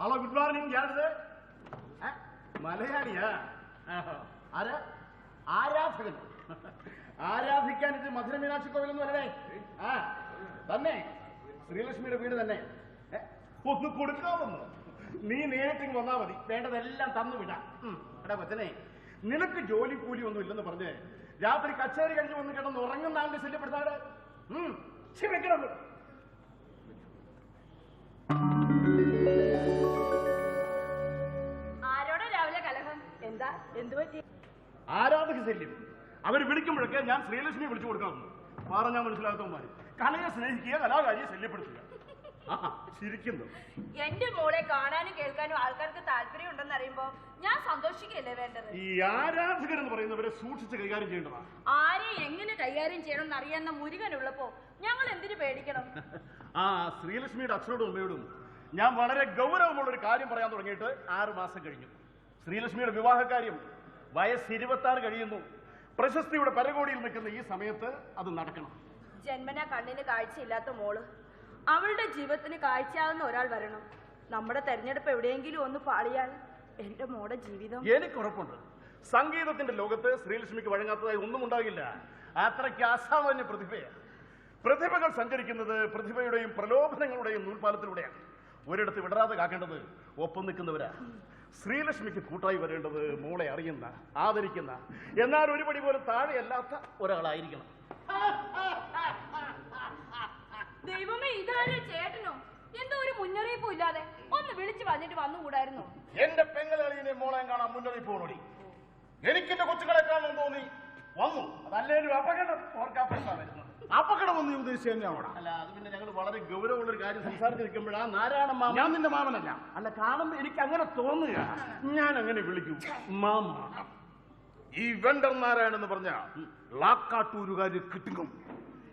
Hello good morning ഞാനിത് മലയാളിയാ. ആരാ? ആരാധകൻ. ആരാധിക്കാൻ ഇത് മധുര മീനാക്ഷി കോവിലൊന്നും അല്ലേ ആ തന്നെ. ശ്രീലക്ഷ്മിയുടെ വീട് തന്നെ. ഒന്ന് കൊടുക്കാമെന്ന് നീ നേരിട്ട് വന്നാ മതി. വേണ്ടതെല്ലാം തന്നു വിടാം. എടാ കൊച്ചനെ നിനക്ക് ജോലി കൂലി ഒന്നും ഇല്ലെന്ന് പറഞ്ഞ് രാത്രി കച്ചേരി കഴിഞ്ഞ് വന്ന് കിടന്ന് ഉറങ്ങുന്ന ആളിനെ ശല്യപ്പെടുത്താതെ ഉം. ആരാധക ശല്യം. അവർ വിളിക്കുമ്പോഴൊക്കെ ഞാൻ ശ്രീലക്ഷ്മിയെ വിളിച്ചു കൊടുക്കാറുണ്ട്. പറഞ്ഞാൽ മനസ്സിലാക്കുമാര് കലയെ സ്നേഹിക്കുക കലാകാരിയെ ശല്യപ്പെടുത്തുക. എന്റെ മോളെ കാണാനും കേൾക്കാനും ആൾക്കാർക്ക് താല്പര്യം ഉണ്ടെന്ന് അറിയുമ്പോ ഞാൻ സന്തോഷിക്കുകയല്ലേ വേണ്ടത്? ഈ ആരാധകർ എന്ന് പറയുന്നവരെ സൂക്ഷിച്ച് കൈകാര്യം ചെയ്യേണ്ടതാ. ആരെ എങ്ങനെ കൈകാര്യം ചെയ്യണം ചെയ്യണമെന്ന് അറിയാവുന്ന മുരുകനുള്ളപ്പോ ഞങ്ങൾ എന്തിനു പേടിക്കണം? ആ ശ്രീലക്ഷ്മിയുടെ അച്ഛനോടും അമ്മയോടും ഞാൻ വളരെ ഗൗരവമുള്ള ഒരു കാര്യം പറയാൻ തുടങ്ങിയിട്ട് ആറ് മാസം കഴിഞ്ഞു. ശ്രീലക്ഷ്മിയുടെ വിവാഹകാര്യം വയസ്സ് ഇരുപത്തി ആറ് കഴിയുന്നു. പ്രശസ്തിയുടെ പരകോടിയിൽ നിൽക്കുന്ന ഈ സമയത്ത് അത് നടക്കണം. ജന്മന കണ്ണിന് കാഴ്ചയില്ലാത്ത മോൾ. അവളുടെ ജീവിതത്തിന് കാഴ്ചയാകുന്ന ഒരാൾ വരണം. നമ്മുടെ തെരഞ്ഞെടുപ്പ് എവിടെയെങ്കിലും ഒന്ന് പാളിയാൽ എന്റെ മോടെ ജീവിതം. എനിക്ക് ഉറപ്പുണ്ട്. സംഗീതത്തിന്റെ ലോകത്ത് ശ്രീലക്ഷ്മിക്ക് വഴങ്ങാത്തതായി ഒന്നും ഉണ്ടാകില്ല. അത്രയ്ക്ക് അസാമാന്യ പ്രതിഭയാണ്. പ്രതിഭകൾ സഞ്ചരിക്കുന്നത് പ്രതിഭയുടെയും പ്രലോഭനങ്ങളുടെയും നൂൽപാലത്തിലൂടെയാണ് ഒരിടത്ത് വിടരാതെ കാക്കേണ്ടത് ഒപ്പം നിൽക്കുന്നവരാ. ശ്രീലക്ഷ്മിക്ക് കൂട്ടായി വരേണ്ടത് മോളെ അറിയുന്ന ആദരിക്കുന്ന എന്നാൽ ഒരുപടി പോലും താഴെയല്ലാത്ത ഒരാളായിരിക്കണം. ദൈവമേ ഇതാരെ ചേട്ടനോ? എന്തോ ഒരു മുന്നറിയിപ്പും ഇല്ലാതെ ഒന്ന് വിളിച്ചു പറഞ്ഞിട്ട് വന്നുകൂടായിരുന്നു? എന്റെ പെങ്ങളെളിയെ മോളെ കാണാൻ മുന്നറിയിപ്പ് ഓടി എനിക്കെന്റെ കൊച്ചുകളെ കാണാൻ തോന്നി. വന്നു. അതല്ലേ ഒരു അപകടം ഓർക്കാപ്പുറത്താ വരുന്നത്. അപകടം ഒന്ന് ഉദ്ദേശിച്ചു തന്നെയാണോ അല്ല അത് പിന്നെ ഞങ്ങൾ വളരെ ഗൗരവമുള്ള ഒരു കാര്യം സംസാരിച്ചിരിക്കുമ്പോഴാണ് നാരായണ മാമ ഞാൻ നിന്റെ മാമനല്ല. അല്ല കാണുമ്പോ എനിക്ക് അങ്ങനെ തോന്നുക. ഞാൻ അങ്ങനെ വിളിക്കും. മാമ. ഈ വെണ്ടർ നാരായണൻ എന്ന് പറഞ്ഞ ലാക്കാട്ടൂരുകാര് കിട്ടും.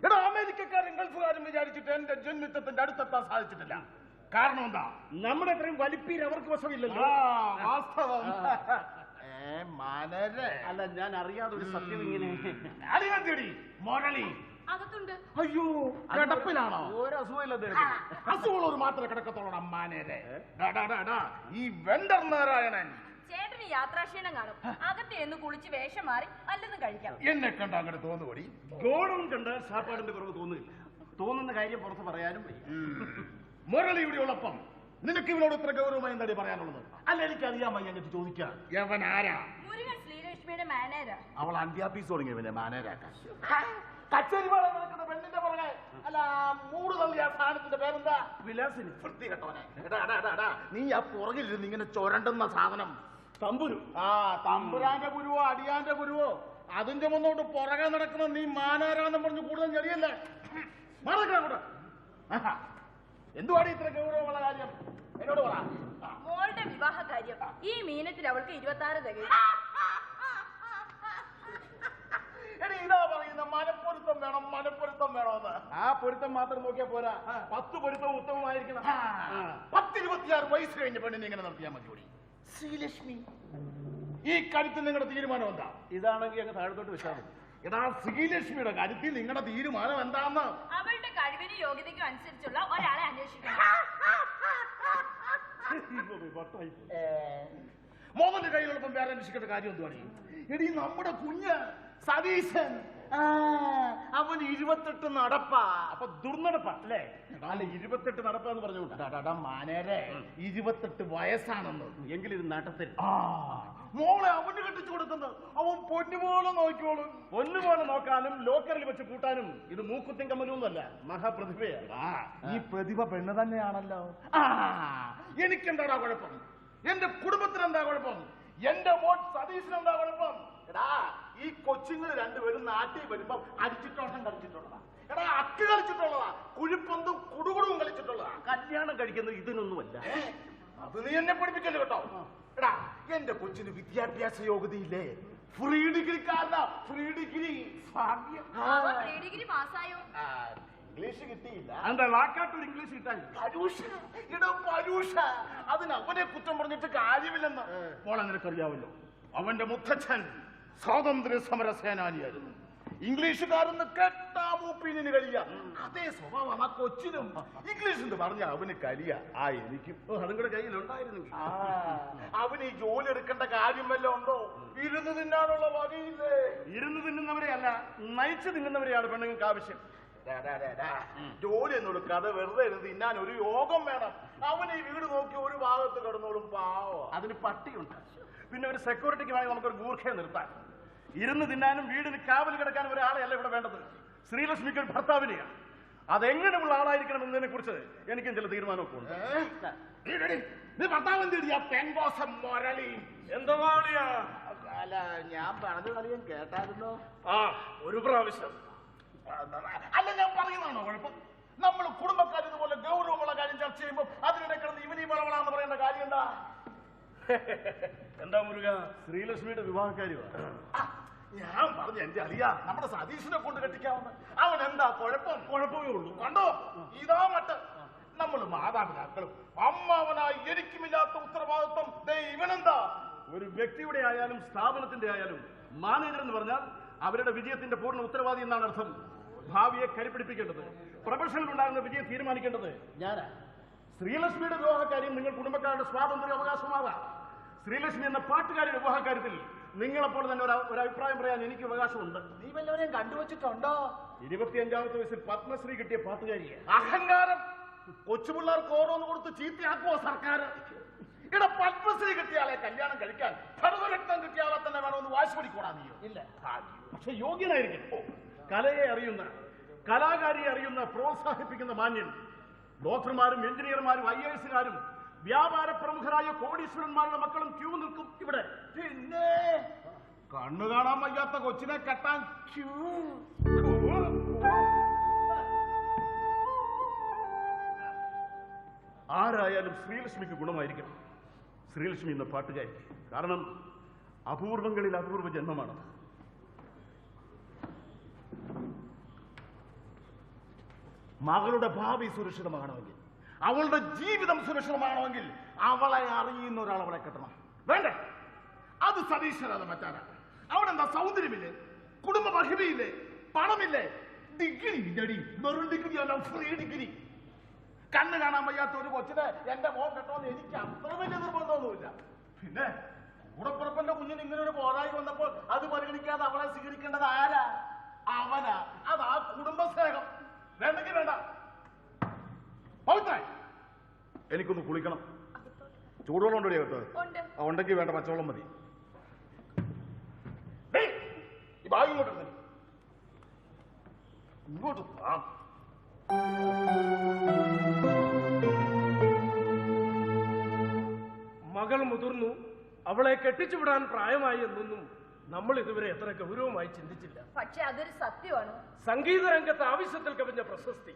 എടാ അമേരിക്കക്കാരും ഗൾഫുകാരും വിചാരിച്ചിട്ട് എന്റെ ജന്മിത്വത്തിന്റെ അടുത്തെത്താൻ സാധിച്ചിട്ടില്ല. കാരണം എന്താ? നമ്മുടെ അത്രയും വലിപ്പീര് അവർക്ക് വശമില്ലല്ലോ. വാസ്തവം. അല്ല ഞാൻ അറിയാതെ ഒരു സത്യം ഇങ്ങനെ അറിയാൻ തേടി മുരളി. അകത്തുണ്ട്. അയ്യോ കിടപ്പിലാണോ? ഒരു അസുഖമില്ല അദ്ദേഹത്തിന്. അസുഖമുള്ള ഒരു മാത്രമേ കിടക്കത്തോളണം മാനേരെ ഡാ, ഡാ, ഡാ, ഡാ. ഈ വെണ്ടർ നാരായണൻ. ചേട്ടന് യാത്രാക്ഷീണം കാണും. അകത്ത് എന്ന് കുളിച്ച് വേഷം മാറി വല്ലതും കഴിക്കാം. എന്നെ കണ്ട അങ്ങനെ തോന്നുകൂടി ഗോണവും കണ്ട് സാപ്പാടിന്റെ കുറവ് തോന്നുന്നില്ല തോന്നുന്ന കാര്യം പുറത്ത് പറയാനും വയ്യ. മുരളി ഇവിടെ ഉള്ളപ്പം നിനക്ക് ഇവനോട് ഇത്ര ഗൗരവമായി എന്താടി പറയാനുള്ളത്? അല്ല എനിക്ക് അറിയാമായി അങ്ങോട്ട് ചോദിക്കാം. യവൻ ആരാ മുരുകൻ ശ്രീലക്ഷ്മിയുടെ മാനേജർ. അവൾ അന്ത്യാപീസ് തുടങ്ങിയവന്റെ ഇവനെ മാനേജാക്കാൻ കച്ചേരി പാടാൻ നടക്കുന്ന പെണ്ണിന്റെ പുറകെ. അല്ല മൂട് തള്ളിയ ആ സാധനത്തിന്റെ പേരെന്താ? വിലാസിനി. വൃത്തി കേട്ടോനെ എടാ, എടാ, എടാ, എടാ, നീ ആ പുറകിലിരുന്ന് ഇങ്ങനെ ചുരണ്ടുന്ന സാധനം. തമ്പുരു. ആ തമ്പുരാന്റെ ഗുരുവോ അടിയാന്റെ ഗുരുവോ അതിന്റെ മുന്നോട്ട് പുറകെ നടക്കുന്ന നീ മാനാരാന്നും പറഞ്ഞു കൂടുതൽ ചെറിയല്ലേ മറക്കൂടെ എന്തുവാടി ഇത്ര ഗൗരവമുള്ള കാര്യം? എന്നോട് പറ. മോളുടെ വിവാഹ കാര്യം ഈ മീനത്തിൽ അവൾക്ക് ഇരുപത്തി ആറ് തികയും എടി ഇതാ പറയുന്ന മനപ്പൊരുത്തം വേണം മനപ്പൊരുത്തം വേണമെന്ന്. ആ പൊരുത്തം മാത്രം നോക്കിയാ പോരാ. പത്ത് പൊരുത്തം ഉത്തമമായിരിക്കണം. പത്തിരുപത്തിയാറ് വയസ്സ് കഴിഞ്ഞ പെണ്ണിനെ ഇങ്ങനെ നടത്തിയാൽ മതി ശ്രീലക്ഷ്മി. ഈ കാര്യത്തിൽ നിങ്ങളുടെ തീരുമാനം എന്താ? ഇതാണെങ്കിൽ അങ്ങ് താഴത്തോട്ട് വെച്ചാൽ മതി. എടാ ശ്രീലക്ഷ്മിയുടെ കാര്യത്തിൽ നിങ്ങളുടെ തീരുമാനം എന്താന്ന്? അവളുടെ കഴിവിന് യോഗ്യതയ്ക്കും അനുസരിച്ചുള്ള ഒരാളെ അന്വേഷിക്കണം. മോഹന്റെ കയ്യിലുള്ളപ്പം വേറെ അന്വേഷിക്കേണ്ട കാര്യം എന്തുവാണ് എടി നമ്മുടെ കുഞ്ഞ് സതീശൻ. അവൻ ഇരുപത്തെട്ട് നടപ്പാ. അപ്പൊ ദുർനടപ്പാ അല്ലേ? അല്ല ഇരുപത്തെട്ട് നടപ്പാന്ന് പറഞ്ഞു മാനേരെ ഇരുപത്തെട്ട് വയസ്സാണെന്ന്. എങ്കിൽ ഇത് നടത്തരുത് മോളെ അവന് കെട്ടിച്ചു കൊടുക്കുന്നത്. അവൻ പൊന്നുപോലെ നോക്കിയോളും പൊന്നുപോലെ നോക്കാനും ലോക്കറിൽ വെച്ച് കൂട്ടാനും ഇത് മൂക്കുത്തിൻ കമ്മലൊന്നുമല്ല മഹാപ്രതിഭയാ ഈ പ്രതിഭ പെണ്ണ് തന്നെയാണല്ലോ. എനിക്കെന്താടാ കുഴപ്പം? എന്റെ കുടുംബത്തിന് എന്താ കുഴപ്പം? എന്റെ സതീഷിന് എന്താ കുഴപ്പം? എടാ ഈ കൊച്ചുങ്ങൾ രണ്ടുപേരും നാട്ടിൽ വരുമ്പോ അടിച്ചിട്ടോട്ടം കളിച്ചിട്ടുള്ളതാ. എടാ അക്ക് കളിച്ചിട്ടുള്ളതാ. കുഴിപ്പന്തും കുടുകുടും കളിച്ചിട്ടുള്ളതാ. കല്യാണം കഴിക്കുന്നത് ഇതിനൊന്നുമല്ല? അത് നീ എന്നെ പഠിപ്പിക്കല്ലോ കേട്ടോ? എടാ എന്റെ കൊച്ചിന് വിദ്യാഭ്യാസ യോഗ്യതയില്ലേ? ഫ്രീ ഡിഗ്രി കാരണ ഫ്രീ ഡിഗ്രി. പ്രീ ഡിഗ്രി പാസ്സായോ? ഇംഗ്ലീഷ് കിട്ടിയില്ല. എന്താ വാക്കാട്ടൊരു ഇംഗ്ലീഷ് കിട്ടാൻ പരൂഷ. ഇടോ പരൂഷ. അതിന് അവനെ കുറ്റം പറഞ്ഞിട്ട് കാര്യമില്ലെന്ന്. മോളെ നിനക്കറിയാവല്ലോ അവന്റെ മുത്തച്ഛൻ. സ്വാതന്ത്ര്യ സമര സേനാനിയായിരുന്നു ഇംഗ്ലീഷുകാരെന്ന് കേട്ടാ മൂപ്പിന് കളിയ അതേ സ്വഭാവം ആ കൊച്ചിനും. ഇംഗ്ലീഷ് എന്ന് പറഞ്ഞ അവന് കലിയ. ആ എനിക്കും. ഓ അതും കൂടെ കയ്യിലുണ്ടായിരുന്നെങ്കിൽ. ആ, അവന് ഈ ജോലി എടുക്കേണ്ട കാര്യം വല്ല ഉണ്ടോ? ഇരുന്ന് തിന്നാനുള്ള വകയില്ലേ? ഇരുന്ന് തിന്നുന്നവരെ അല്ല നയിച്ചു തിന്നുന്നവരെയാണ് പെണ്ണുങ്ങൾക്ക് ആവശ്യം. ജോലി ഒന്നും കഥ വെറുതെ ഇരുന്ന് തിന്നാൻ ഒരു യോഗം വേണം. അവൻ ഈ വീട് നോക്കി ഒരു ഭാഗത്ത് കിടന്നോളും പാവോ. അതിന് പട്ടിയുണ്ട്. പിന്നെ ഒരു സെക്യൂരിറ്റിക്ക് വേണമെങ്കിൽ നമുക്കൊരു ഗൂർഖയെ നിർത്താൻ ഇരുന്ന് തിന്നാനും വീടിന് കാവൽ കിടക്കാനും ഒരാളെയല്ല ഇവിടെ വേണ്ടത്. ശ്രീലക്ഷ്മിക്ക് ഒരു ഭർത്താവിനെയാണ്. അതെങ്ങനെയുള്ള ആളായിരിക്കണം എന്നതിനെ കുറിച്ച് എനിക്കും ചില തീരുമാനമൊക്കെ ഉണ്ട്? നീ ഭർത്താവ് എന്തിടിയ പെങ്കോസം മുരളി. എന്താ അല്ല ഞാൻ പറഞ്ഞ കളിയും കേട്ടായിരുന്നോ? ആ ഒരു പ്രാവശ്യം. അല്ല ഞാൻ പറയുന്നതാണോ? കുഴപ്പം. നമ്മൾ കുടുംബക്കാർ ഇതുപോലെ ഗൗരവമുള്ള കാര്യം ചർച്ച ചെയ്യുമ്പോൾ അതിനിടെ കിടന്ന് ഇവനീ വളവളാന്ന് പറയേണ്ട കാര്യം എന്താ? എന്താ മുരുക? ശ്രീലക്ഷ്മിയുടെ വിവാഹക്കാരിയാണ് ആ, ഞാൻ പറഞ്ഞു എന്റെ അറിയാ നമ്മുടെ സതീഷിനെ കൊണ്ട് കെട്ടിക്കാവുന്ന. അവൻ എന്താ കുഴപ്പം? കുഴപ്പമേ ഉള്ളൂ. കണ്ടോ? ഇതാ മറ്റ നമ്മൾ മാതാപിതാക്കളും അമ്മാവനായി എനിക്കുമില്ലാത്ത ഉത്തരവാദിത്വം. ദേ ഇവനെന്താ? ഒരു വ്യക്തിയുടെ ആയാലും സ്ഥാപനത്തിന്റെ ആയാലും മാനേജർ എന്ന് പറഞ്ഞാൽ അവരുടെ വിജയത്തിന്റെ പൂർണ ഉത്തരവാദി എന്നാണ് അർത്ഥം. ഭാവിയെ കരിപ്പിടിപ്പിക്കേണ്ടത് പ്രൊഫഷനിൽ ഉണ്ടാകുന്ന വിജയം തീരുമാനിക്കേണ്ടത്. ഞാനാ? ശ്രീലക്ഷ്മിയുടെ വിവാഹകാര്യം നിങ്ങൾ കുടുംബക്കാരുടെ സ്വാതന്ത്ര്യ അവകാശമാകാം ശ്രീലക്ഷ്മി എന്ന പാട്ടുകാരുടെ വിവാഹകാര്യത്തിൽ നിങ്ങളെപ്പോൾ തന്നെ ഒരു ഒരു അഭിപ്രായം പറയാൻ എനിക്ക് അവകാശമുണ്ട്. നീ വല്ലവരെയും കണ്ടുവച്ചിട്ടുണ്ടോ? ഇരുപത്തിയഞ്ചാമത്തെ വയസ്സിൽ പത്മശ്രീ കിട്ടിയ പാട്ടുകാരിയെ. അഹങ്കാരം. കൊച്ചുപിള്ളേർക്ക് ഓരോന്ന് കൊടുത്ത് ചീത്തയാക്കുമോ സർക്കാർ ഇവിടെ പത്മശ്രീ കിട്ടിയാലെ കല്യാണം കഴിക്കാൻ ഭരതരക്തം കിട്ടിയാലെ തന്നെ വേണമെന്ന് വാശി പിടിക്കൂടാ നീയോ? ഇല്ല. പക്ഷെ യോഗ്യനായിരിക്കും കലയെ അറിയുന്ന കലാകാരിയെ അറിയുന്ന പ്രോത്സാഹിപ്പിക്കുന്ന മാന്യൻ. ഡോക്ടർമാരും എഞ്ചിനീയർമാരും ഐ എസുകാരും വ്യാപാര പ്രമുഖരായ കോടീശ്വരന്മാരുടെ മക്കളും ക്യൂ നിൽക്കും ഇവിടെ. പിന്നെ കണ്ണു കാണാൻ വയ്യാത്ത കൊച്ചിനെ കെട്ടാൻ ക്യൂ. ആരായാലും ശ്രീലക്ഷ്മിക്ക് ഗുണമായിരിക്കണം. ശ്രീലക്ഷ്മി എന്ന പാട്ടുകാരി. കാരണം അപൂർവങ്ങളിൽ അപൂർവ ജന്മമാണ് മകളുടെ ഭാവി സുരക്ഷിതമാകണമെങ്കിൽ അവളുടെ ജീവിതം സുരക്ഷിതമാണെങ്കിൽ അവളെ അറിയുന്ന ഒരാൾ അവളെ കെട്ടണം. വേണ്ടേ? അത് സതീശ്വരത മറ്റാരാ? അവിടെ എന്താ സൗന്ദര്യമില്ലേ? കുടുംബ മഹിമയില്ലേ? പണമില്ലേ? ഡിഗ്രി ഇല്ലടി. വെറും ഡിഗ്രി അല്ല ഫ്രീ ഡിഗ്രി. കണ്ണ് കാണാൻ വയ്യാത്ത ഒരു കൊച്ചിനെ എന്റെ മോൻ കെട്ടോന്ന് എനിക്ക് അത്ര വലിയ നിർബന്ധമൊന്നുമില്ല. പിന്നെ കൂടപ്പുറപ്പന്റെ കുഞ്ഞിന് ഇങ്ങനെ ഒരു പോരായി വന്നപ്പോൾ അത് പരിഗണിക്കാതെ അവളെ സ്വീകരിക്കേണ്ടത് ആരാ? അവനാ. അതാ കുടുംബസ്നേഹം. വേണ്ടെങ്കിൽ വേണ്ട. പവിത്രേ, എനിക്കൊന്ന് കുളിക്കണം. ചൂടുവെള്ളം ഉണ്ടോ കേട്ടോ? ഉണ്ട്. ആ ഉണ്ടെങ്കിൽ വേണ്ട പച്ചവെള്ളം മതി. ബാഗ് ഇങ്ങോട്ട്. ഇങ്ങോട്ട്. മകൾ മുതിർന്നു. അവളെ കെട്ടിച്ചുവിടാൻ പ്രായമായി എന്നൊന്നും നമ്മൾ ഇതുവരെ എത്ര ഗൗരവമായി ചിന്തിച്ചില്ല. പക്ഷെ അതൊരു സത്യമാണ്. സംഗീത രംഗത്ത് ആവശ്യത്തിൽ കവിഞ്ഞ പ്രശസ്തി.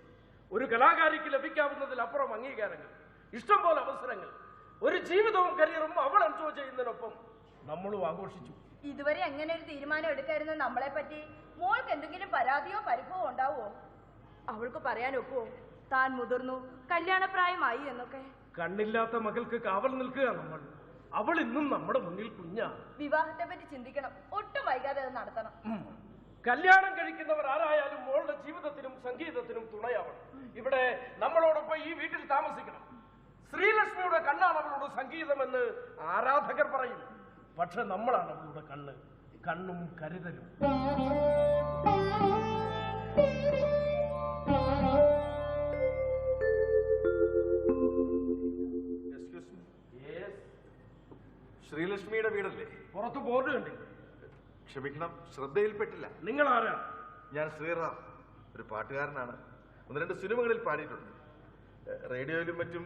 ഒരു കലാകാരിക്ക് ലഭിക്കാവുന്നതിൽ അപ്പുറം അംഗീകാരങ്ങൾ ഇഷ്ടംപോലെ അവസരങ്ങൾ. ഒരു ജീവിതവും കരിയറും അവൾ എൻജോയ് ചെയ്യുന്നതിനൊപ്പം നമ്മളും ആഘോഷിച്ചു. ഇതുവരെ എങ്ങനെ ഒരു തീരുമാനം എടുക്കായിരുന്നു നമ്മളെ പറ്റി മോൾക്ക് എന്തെങ്കിലും പരാതിയോ പരിഭവോ ഉണ്ടാവോ അവൾക്ക് പറയാൻ ഒക്കുവോ? താൻ മുതിർന്നു കല്യാണപ്രായമായി എന്നൊക്കെ. കണ്ണില്ലാത്ത മകൾക്ക് കാവൽ നിൽക്കുക നമ്മൾ. അവൾ ഇന്നും നമ്മുടെ മുന്നിൽ കുഞ്ഞാ വിവാഹത്തെ പറ്റി ചിന്തിക്കണം. ഒട്ടും വൈകാതെ അത് നടത്തണം. കല്യാണം കഴിക്കുന്നവർ ആരായാലും മോളുടെ ജീവിതത്തിനും സംഗീതത്തിനും തുണയാവണം. ഇവിടെ നമ്മളോടൊപ്പം ഈ വീട്ടിൽ താമസിക്കണം. ശ്രീലക്ഷ്മിയുടെ കണ്ണാണ് അവളുടെ സംഗീതമെന്ന് ആരാധകർ പറയും. പക്ഷെ നമ്മളാണ് അവളുടെ കണ്ണ്. കണ്ണും കരുതലും. ശ്രീലക്ഷ്മിയുടെ വീടല്ലേ? പുറത്ത് ബോർഡ് കണ്ടില്ലേ ക്ഷമിക്കണം. ശ്രദ്ധയിൽപ്പെട്ടില്ല. നിങ്ങൾ ആരാ ഞാൻ ശ്രീറാം ഒരു പാട്ടുകാരനാണ്. ഒന്ന് രണ്ട് സിനിമകളിൽ പാടിയിട്ടുണ്ട്. റേഡിയോയിലും മറ്റും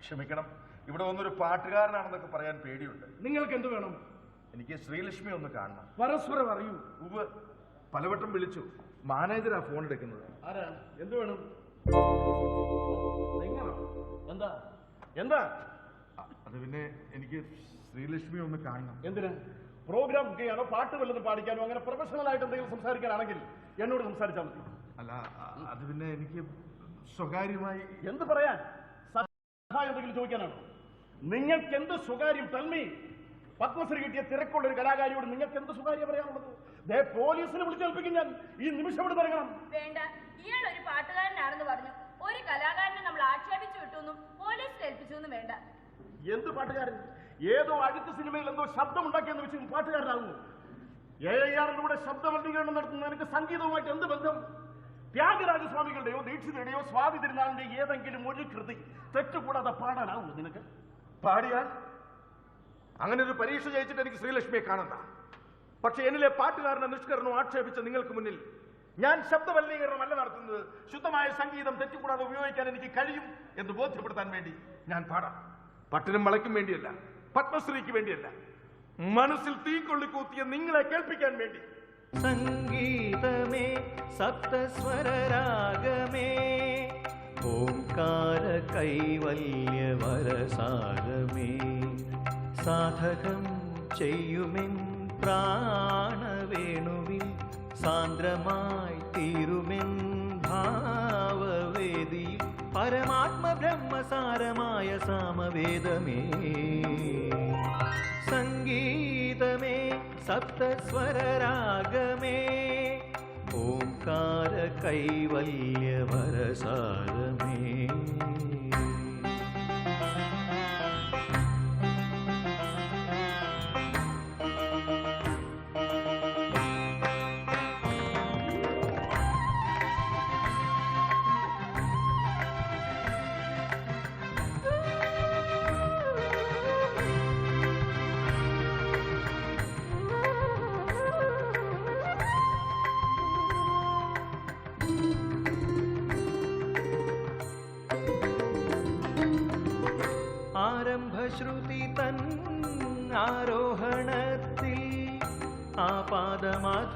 ക്ഷമിക്കണം. ഇവിടെ വന്നൊരു പാട്ടുകാരനാണെന്നൊക്കെ പറയാൻ പേടിയുണ്ട്. നിങ്ങൾക്ക് എന്ത് വേണം? എനിക്ക് ശ്രീലക്ഷ്മി ഒന്ന് കാണണം. പരസ്പരം അറിയൂ. ഉവ് പലവട്ടം വിളിച്ചു മാനേജറാ ഫോൺ എടുക്കുന്നത്? ആരാ? എന്ത് വേണം? നിങ്ങളോ? എന്താ? എന്താ? അത് പിന്നെ എനിക്ക് ശ്രീലക്ഷ്മി ഒന്ന് കാണണം. എന്തിന്? പ്രോഗ്രാം ബുക്ക് ചെയ്യാനോ പാട്ട് വല്ലതും പാടിക്കാനോ? അങ്ങനെ പ്രൊഫഷണൽ ആയിട്ട് എന്തെങ്കിലും സംസാരിക്കാനാണെങ്കിൽ എന്നോട് സംസാരിച്ചാൽ മതി. അല്ല അത് പിന്നെ എനിക്ക് സ്വകാര്യമായി എന്ത് പറയാൻ? സഹായം എന്തെങ്കിലും ചോദിക്കാനാണോ? നിങ്ങൾക്ക് എന്ത് സ്വകാര്യം തന്മി പത്മശ്രീ കിട്ടിയ തിരക്കുള്ള ഒരു കലാകാരിയോട് നിങ്ങൾക്ക് എന്ത് സ്വകാര്യം പറയാനുള്ളത്? ദേ പോലീസിനെ വിളിച്ചേൽപ്പിക്കും ഞാൻ. ഈ നിമിഷം ഇവിടെ പറയണം വേണ്ട. ഇയാൾ ഒരു പാട്ടുകാരനാണെന്ന് പറഞ്ഞു. ഒരു കലാകാരനെ നമ്മൾ ആക്ഷേപിച്ചു വിട്ടു പോലീസിൽ ഏൽപ്പിച്ചു വേണ്ട. എന്ത് പാട്ടുകാരൻ? ഏതോ അടുത്ത സിനിമയിൽ എന്തോ ശബ്ദം ഉണ്ടാക്കിയെന്ന് വെച്ച് പാട്ടുകാരനാകുന്നു. എ ആറിലൂടെ ശബ്ദമലിനീകരണം നടത്തുന്ന എനിക്ക് സംഗീതവുമായിട്ട് എന്ത് ബന്ധം? ത്യാഗരാജസ്വാമികളുടെയോ ദീക്ഷിതയുടെയോ സ്വാതി തിരുനാളിന്റെ ഏതെങ്കിലും ഒരു കൃതി തെറ്റുകൂടാതെ പാടാനാവൂ നിനക്ക്? പാടിയാൽ അങ്ങനെ ഒരു പരീക്ഷ ജയിച്ചിട്ട് എനിക്ക് ശ്രീലക്ഷ്മിയെ കാണണ്ട. പക്ഷെ എന്നിലെ പാട്ടുകാരനെ നിഷ്കരണം ആക്ഷേപിച്ച നിങ്ങൾക്ക് മുന്നിൽ ഞാൻ ശബ്ദമലിനീകരണമല്ല നടത്തുന്നത്. ശുദ്ധമായ സംഗീതം തെറ്റുകൂടാതെ ഉപയോഗിക്കാൻ എനിക്ക് കഴിയും എന്ന് ബോധ്യപ്പെടുത്താൻ വേണ്ടി ഞാൻ പാടാം. പട്ടിനും വളയ്ക്കും വേണ്ടിയല്ല. പത്മശ്രീക്ക് വേണ്ടിയല്ല. മനസ്സിൽ തീ കൂത്തിയ നിങ്ങളെ കേൾപ്പിക്കാൻ വേണ്ടി. സംഗീതമേ സപ്തസ്വരരാഗമേ ഓംകാര കൈവല്യവരസാരമേ സാധകം ചെയ്യുമെൻ പ്രാണവേണുവിൽ സാന്ദ്രമായി തീരുമെൻ ഭാവവേദിയിൽ പരമാത്മ ബ്രഹ്മസാരമായ സാമവേദമേ. സംഗീതമേ സപ്തസ്വരരാഗമേ ഓംകാര കൈവല്യവരസാരമേ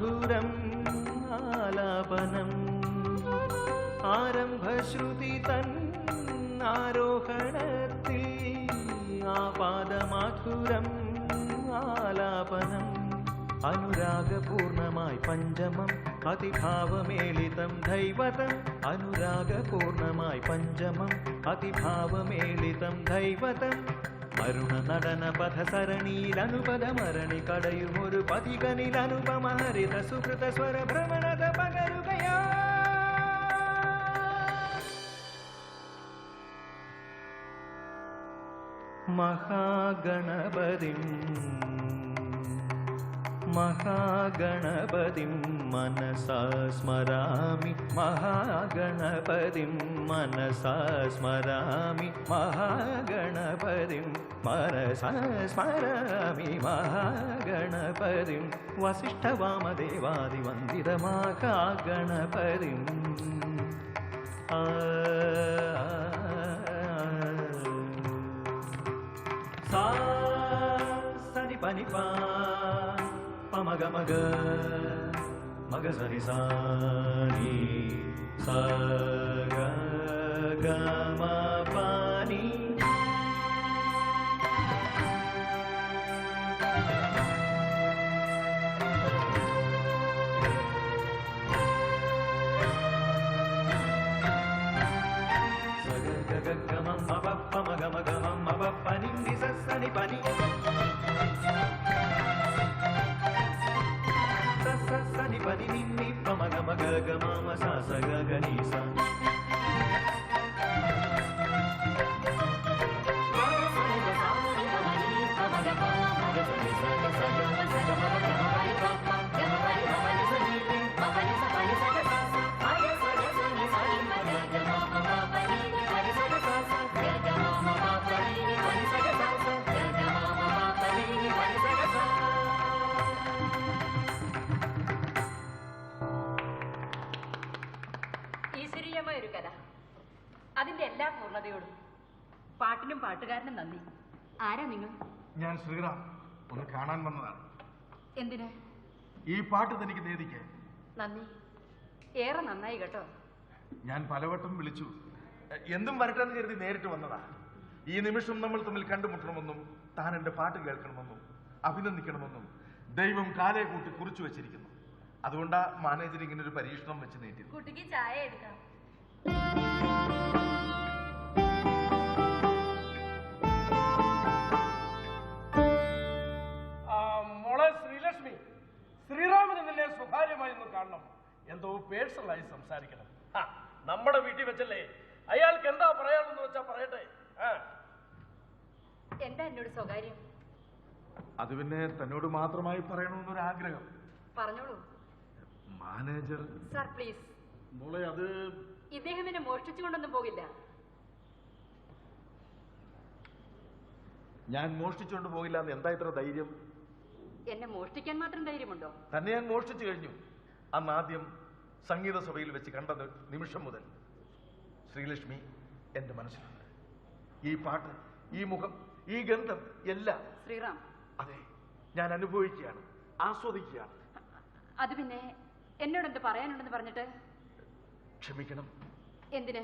ആപാദമാധുരം ആലാപനം. ആരംഭശ്രുതി തൻ ആരോഹണത്തിൽ ആപാദമാധുരം ആലാപനം. അനുരാഗപൂർണമായി പഞ്ചമം അതിഭാവമേളിതം ദൈവതം. അനുരാഗപൂർണമായി പഞ്ചമം അതിഭാവമേളിതം ദൈവതം. అరుణ నడన పథ సరణీలను పదమరణి కడయుమురు పతిగనిలనుపమ హరిత సుకృత స్వర భ్రమణద పగరుగయా. మహాగణపతిం മഹാഗണപതിം മനസാ സ്മരാമി മഹാഗണപതിം മനസാ സ്മരാമി മഹാഗണപതിം മനസാ സ്മരാമി മഹാഗണപതിം വസിഷ്ഠവാമദേവാദിവന്ദിതമാഹാഗണപതിം ആ sa மக மக. மக சரி சாணி. ச க க പാട്ടിനും പാട്ടുകാരനും നന്ദി. ആരാ നിങ്ങൾ? ഞാൻ ശ്രീറാം. ഒന്ന് കാണാൻ വന്നതാണ്. എന്തിന്? ഈ പാട്ട് തനിക്ക് നേതിക്ക് നന്ദി. ഏറെ നന്നായി കേട്ടോ. ഞാൻ പലവട്ടം വിളിച്ചു. എന്തും വരട്ടെ എന്ന് കരുതി നേരിട്ട് വന്നതാ. ഈ നിമിഷം നമ്മൾ തമ്മിൽ കണ്ടുമുട്ടണമെന്നും താൻ എന്റെ പാട്ട് കേൾക്കണമെന്നും അഭിനന്ദിക്കണമെന്നും ദൈവം കാലേ കൂട്ടി കുറിച്ചു വെച്ചിരിക്കുന്നു. അതുകൊണ്ടാ മാനേജർ ഇങ്ങനെ ഒരു പരീക്ഷണം വെച്ച് നീട്ടി കുട്ടിക്ക് ചായ എടുക്കാം. ശ്രീറാമൻ എന്നല്ലേ സ്വകാര്യമായി കാണണം. എന്തോ പേഴ്സണലായി സംസാരിക്കണം. നമ്മുടെ വീട്ടിൽ വെച്ചല്ലേ? അയാൾക്ക് എന്താ പറയാനെന്ന് വെച്ചാ പറയട്ടെ. എന്താ എന്നോട് സ്വകാര്യം? അത് പിന്നെ തന്നോട് മാത്രമായി പറയണമെന്നൊരു ആഗ്രഹം പറഞ്ഞോളൂ. മാനേജർ. Sir please. മോളെ അത് ഇദ്ദേഹം എന്നെ മോഷ്ടിച്ചു കൊണ്ടൊന്നും പോകില്ല. ഞാൻ മോഷ്ടിച്ചുകൊണ്ട് പോകില്ല എന്ന് എന്താ ഇത്ര ധൈര്യം? എന്നെ മോഷ്ടിക്കാൻ മാത്രം ധൈര്യമുണ്ടോ? തന്നെ ഞാൻ മോഷ്ടിച്ചു കഴിഞ്ഞു. അന്ന് ആദ്യം സംഗീത സഭയിൽ വെച്ച് കണ്ടത് നിമിഷം മുതൽ. ശ്രീലക്ഷ്മി എന്റെ മനസ്സിലുണ്ട്. ഈ പാട്ട് ഈ മുഖം ഈ ഗന്ധം എല്ലാം. ശ്രീറാം. അതെ ഞാൻ അനുഭവിക്കുകയാണ് ആസ്വദിക്കുകയാണ്. അത് പിന്നെ എന്നോട് എന്ത് പറയാനുണ്ടെന്ന് പറഞ്ഞിട്ട്? ക്ഷമിക്കണം. എന്തിന്?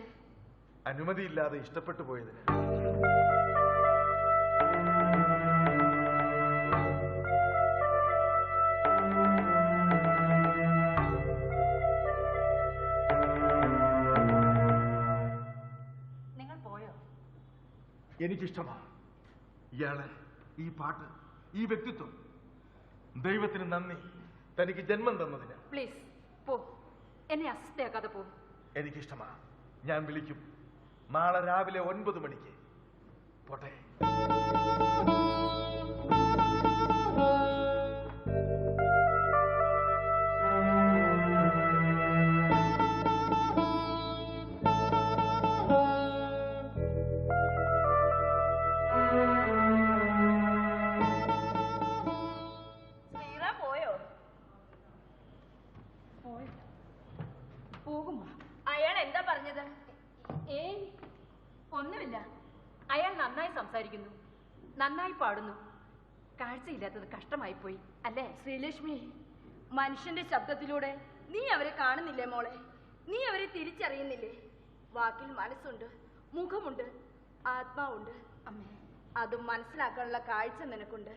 അനുമതിയില്ലാതെ ഇഷ്ടപ്പെട്ടു പോയതിന്. പാട്ട് ഈ വ്യക്തിത്വം. ദൈവത്തിന് നന്ദി. തനിക്ക് ജന്മം തന്നതിന്. പ്ലീസ് പോ. എന്നെ അസ്വസ്ഥയാക്കാതെ പോ. എനിക്കിഷ്ടമാണ് ഞാൻ വിളിക്കും. നാളെ രാവിലെ ഒൻപത് മണിക്ക്. പോട്ടെ. കാഴ്ചയില്ലാത്തത് കഷ്ടമായി പോയി അല്ലേ ശ്രീലക്ഷ്മി? മനുഷ്യന്റെ ശബ്ദത്തിലൂടെ നീ അവരെ കാണുന്നില്ലേ മോളെ? നീ അവരെ തിരിച്ചറിയുന്നില്ലേ? വാക്കിൽ മനസ്സുണ്ട് മുഖമുണ്ട് ആത്മാവുണ്ട്. അമ്മേ. അതും മനസ്സിലാക്കാനുള്ള കാഴ്ച നിനക്കുണ്ട്.